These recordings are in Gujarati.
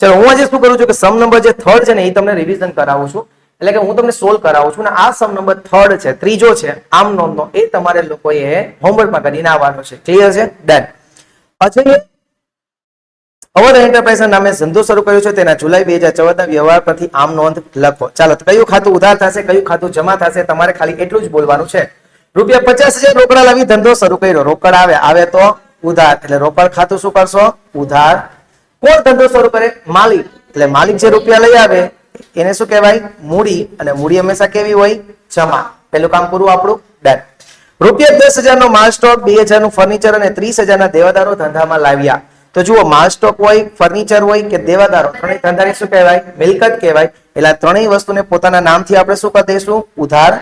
ચલો, હું આજે શું કરું છું કે સમ નંબર જે થર્ડ છે ને, એ તમને રિવિઝન કરાવું છું. એટલે કે હું તમને સોલ્વ કરાવું છું. ને આ સમ નંબર થર્ડ છે, ત્રીજો છે, આમ નોંધનો એ તમારે લોકોએ હોમવર્કમાં કરીને આવવાનો છે. ક્લિયર છે? ડન પછી અવર એન્ટરપ્રાઇઝ નામે ધંધો શરૂ કર્યો છે. તેના જુલાઈ બે હજાર ચૌદ ના વ્યવહાર પરથી આમ નોંધ લખો. ચાલો કયું ખાતું ઉધાર થશે, કયું ખાતું જમા થશે, તમારે ખાલી એટલું જ બોલવાનું છે. રૂપિયા પચાસ હજાર રોકડા લાવી ધંધો શરૂ કર્યો. રોકડ આવે આવે તો ઉધાર. એટલે રોકડ ખાતું શું કરશો? ઉધાર કોણ ધંધો શરૂ કરે? માલિક. એટલે માલિક જે રૂપિયા લઈ આવે, એને શું કહેવાય? મૂડી. અને મૂડી હંમેશા કેવી હોય? જમા. પેલું કામ પૂરું આપણું. ડન રૂપિયા દસ હજાર નો માલ સ્ટોક, બે હજારનું ફર્નિચર અને ત્રીસ હજાર ના દેવાદારો ધંધામાં લાવ્યા. તો જુઓ, માલ સ્ટોક હોય ફર્નિચર હોય કે દેવાદારો, ત્રણેય ધંધાને શું કહેવાય? મિલકત કહેવાય. એટલે ત્રણેય વસ્તુને પોતાના નામથી આપણે શું કરી દઈશું? ઉધાર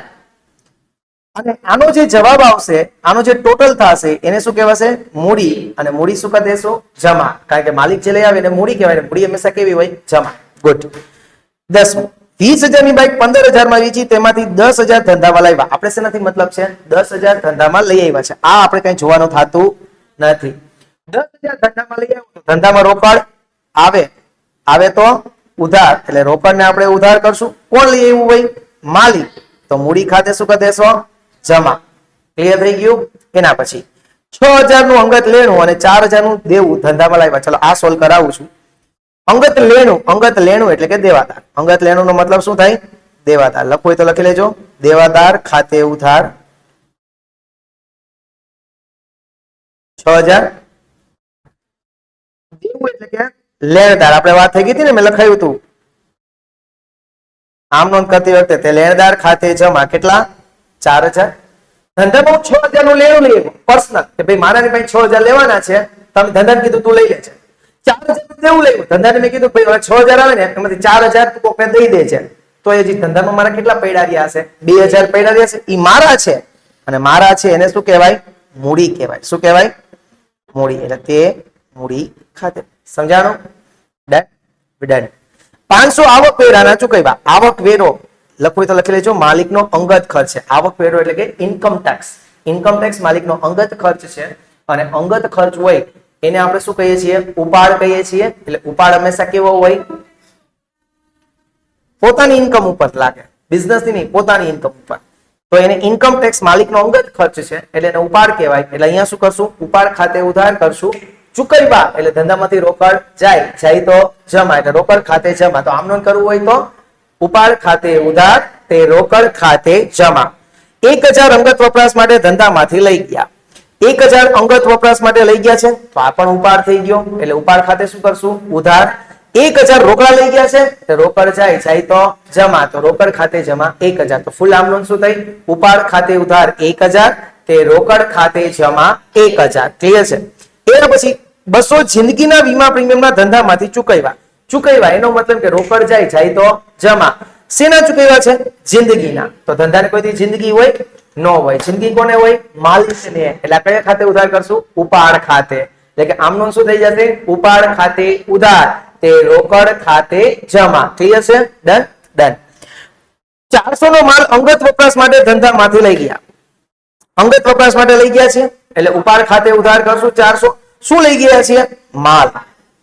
અને આનો જે જવાબ આવશે, આનો જે ટોટલ થશે, એને શું કહેવાશે? મૂડી. અને મૂડી શું કરી દેશો? જમા. કારણ કે માલિક જે લઈ આવે એને મૂડી કહેવાય. મૂડી હંમેશા કેવી હોય? જમા. ગુડ દસમું. વીસ હજારની બાઇક પંદર હજારમાં વેચી, તેમાંથી દસ હજાર ધંધામાં લાવ્યા. આપણે શેનાથી મતલબ છે? દસ હજાર ધંધામાં લઈ આવ્યા છે. આ આપણે કઈ જોવાનું થતું નથી. દસ હજાર ધંધામાં લઈ આવ્યો ધંધામાં રોકડ આવે. આવે તો ઉધાર. એટલે રોકડ ને આપણે ઉધાર કરશું. કોણ લઈ આવ્યું ભાઈ માલિક. તો મૂડી ખાતે શું કરી દેશો? જમા. ક્લિયર થઈ ગયું? એના પછી છ હજારનું અંગત લેણું અને ચાર હજારનું દેવું ધંધામાં લાવ્યા. ચલો, આ સોલ્વ કરાવું છું. અંગત લેણું અંગત લેણું એટલે કે દેવાદાર. અંગત લેણું નો મતલબ શું થાય? દેવાદાર. લખવું હોય તો લખી લેજો. દેવાદાર ખાતે ઉધાર છ હજાર. દેવું એટલે કે લેણદાર. આપણે વાત થઈ ગઈ હતી ને, મેં લખાયું હતું. આમ નોંધ કરતી વખતે તે લેણદાર ખાતે જમા. કેટલા? ચાર હજાર? ધંધામાં છ હજારનું લેવું લઈએ પર્સનલ કે ભાઈ મારા ભાઈ છ હજાર લેવાના છે, તમે ધંધા કીધું તું લઈ લે ચાર હજાર દેવું લેવું. ધંધાને મેં કીધું, ભાઈ છ હજાર આવે ને, એમાંથી ચાર હજાર તું દઈ દે છે તો એ ધંધામાં મારા કેટલા પૈડા રહ્યા હશે? બે હજાર પૈડા રહ્યા છે એ મારા છે. અને મારા છે, એને શું કહેવાય? મૂડી કહેવાય. શું કહેવાય? મૂડી. એટલે તે મૂડી ખાતે. સમજાણો? ડન ડન પાંચસો આવક વેરાના ચૂકવ્યા આવક વેરો. લખવું તો લખી લેજો, માલિકનો અંગત ખર્ચ છે. આવક વેરો એટલે કે ઇન્કમ ટેક્સ ઇન્કમ ટેક્સ માલિકનો અંગત ખર્ચ છે. અને અંગત ખર્ચ હોય, એને આપણે શું કહીએ છીએ? ઉપાડ કહીએ છીએ. એટલે ઉપાડ હંમેશા કેવો હોય? પોતાની ઇન્કમ ઉપર લાગે. બિઝનેસની નહીં, પોતાની ઇન્કમ ઉપર. તો એને ઇન્કમ ટેક્સ માલિકનો અંગત ખર્ચ છે. એટલે એને ઉપાડ કહેવાય. એટલે અહીંયા શું કરશું? ઉપાડ ખાતે ઉધાર કરશું. ચુકવવા એટલે ધંધામાંથી રોકડ જાય. જાય તો જમા. એટલે રોકડ ખાતે જમા. તો આમનો કરવું હોય તો ઉપાડ ખાતે ઉધાર તે રોકડ ખાતે જમા. એક હજાર અંગત વપરાશ માટે ધંધામાંથી લઈ ગયા. એક હજાર અંગત વપરાશ માટે લઈ ગયા છે, તો આ પણ ઉપાડ થઈ ગયો. એટલે ઉપાડ ખાતે શું કરશું? ઉધાર. એક હજાર રોકડા લઈ ગયા છે રોકડ જાય જાય તો જમા. તો રોકડ ખાતે જમા એક હજાર. તો ફૂલ આમ શું થઈ? ઉપાડ ખાતે ઉધાર એક હજાર, તે રોકડ ખાતે જમા એક હજાર. ક્લિયર છે? એના પછી બસો જિંદગીના વીમા પ્રીમિયમના ધંધામાંથી ચૂકવ્યા. ચૂકવ્યા? એનો મતલબ કે રોકડ જાય જાય તો જમા. શેના ચૂકવ્યા છે? જિંદગીના. તો ધંધાને કોઈથી જિંદગી હોય, ન હોય. જિંદગી કોને હોય? માલિકને એટલે કયા ખાતે ઉધાર કરશું? ઉપાડ ખાતે. એટલે કે આમનું શું થઈ જશે? ઉપાડ ખાતે ઉધાર. તે રોકડ ખાતે જમા. ક્લિયર છે ડન? ડન. ચારસો નો માલ અંગત વપરાશ માટે ધંધામાંથી લઈ ગયા. અંગત વપરાશ માટે લઈ ગયા છે? એટલે ઉપાડ ખાતે ઉધાર કરશું ચારસો. શું લઈ ગયા છે? માલ.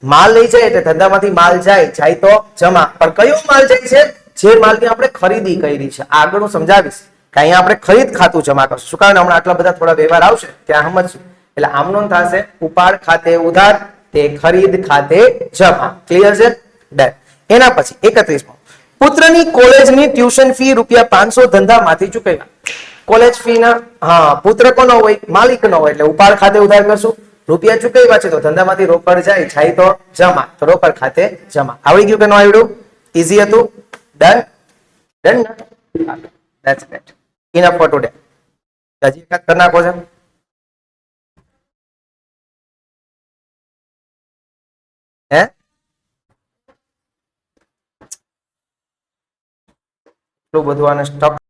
માલ લઈ જાય એટલે ધંધામાંથી માલ જાય જાય તો જમા. પણ કયો માલ જાય છે? જે માલની આપણે ખરીદી કરી છે. આગળ હું સમજાવીશ કે અહીંયા આપણે ખરીદ ખાતું જમા કરશું. શું કારણ? હમણાં આટલા બધા થોડા વ્યવહાર આવશે, ત્યાં સમજશું એટલે આમનો થશે. ઉપાડ ખાતે ઉધાર, તે ખરીદ ખાતે જમા. ક્લિયર છે? ડન એના પછી, એકત્રીસમો. પુત્રની કોલેજની ટ્યુશન ફી રૂપિયા પાંચસો ધંધામાંથી ચૂકવ્યા. કોલેજ ફી ના હા પુત્ર કોનો હોય માલિક નો હોય એટલે ઉપાડ ખાતે ઉધાર કરશું. રૂપિયા ચૂકવ્યા છે તો ધંધામાંથી રોકડ જાય જાય તો જમા. તો રોકડ ખાતે જમા. આવડી ગયું કે ન આવડ્યું? ઈઝી હતું. Done done that's it enough for today હજી એકાદ કરી નાખો છે? હે? એટલું બધું આને સ્ટક